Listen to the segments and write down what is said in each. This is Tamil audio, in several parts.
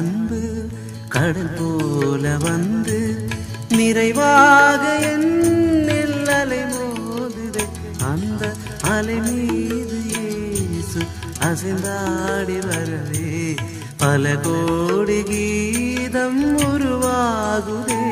அன்பு கடல் போல வந்து நிறைவாக என்னில் அலை மோதுதே அந்த அலை மீது இயேசு அசைந்தாடி வரவே. பல கோடி கீதம் உருவாகுதே.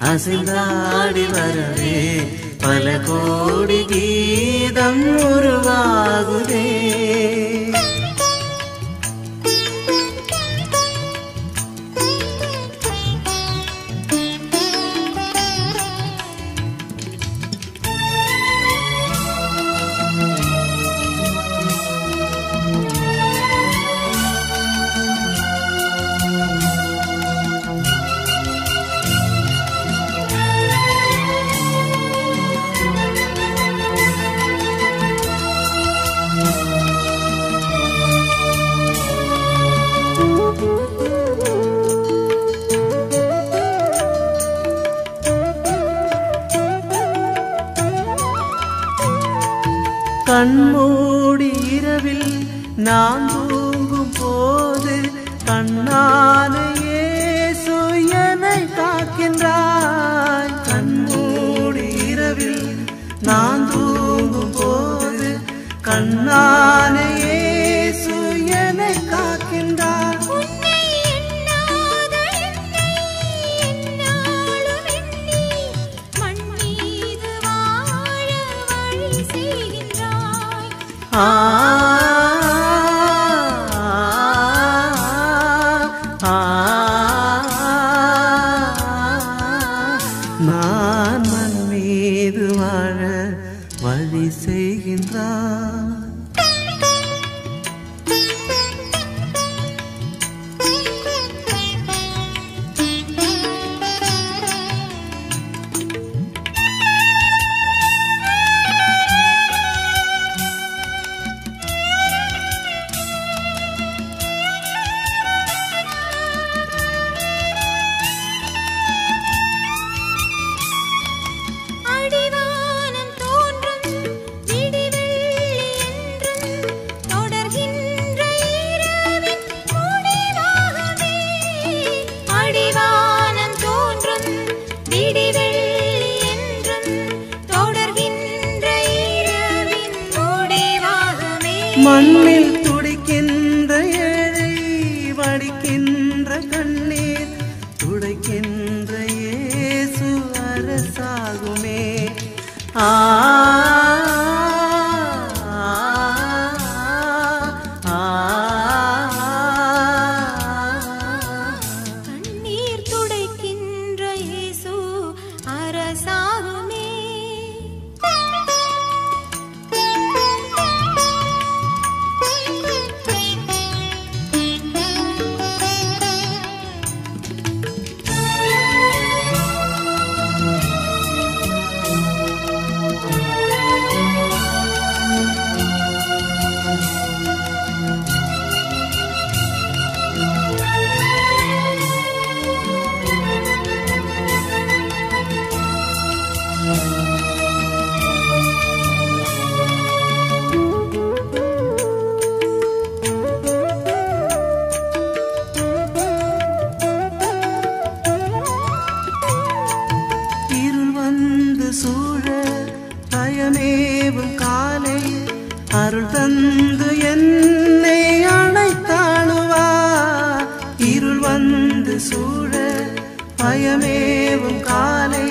அசைந்தாடி வரவே பல கோடி கீதம் உருவாகுதே. கண்மூடி இரவில் நான் தூங்கும் போது கண்ணாலேயே சுயனை காக்கின்றாய் கண்மூடி இரவில் நான் தூங்கும் போது கண்ணான செய்கின்றாய். ஆ ஆ, மண்ணில் துடிக்கின்ற ஏழை வடிக்கின்ற கண்ணீர் துடைக்கின்ற இயேசு அரசாகுமே. ஆ ஆ, பயமேவும் காலை அருள் தந்து என்னை அணைத்தாணுவா இருள் வந்து சூழ பயமேவும் காலை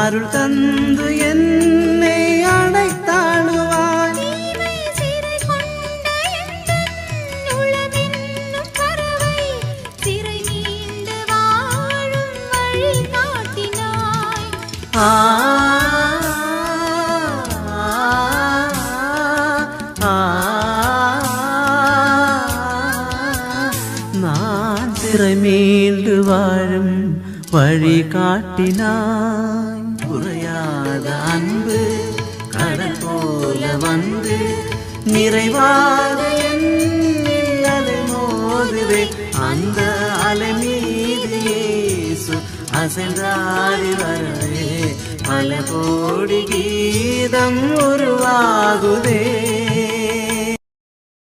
அருள் தந்து என்னை அணைத்தாணுவாய் தீமை நான் திரை மீண்டு வாழும் வழி காட்டினாய். குறையாத அன்பு கடல் போல வந்து நிறைவாக மோதுவே. அந்த அலை மீது அசைந்தாடி வரவே பல கோடி கீதம் உருவாகுதே.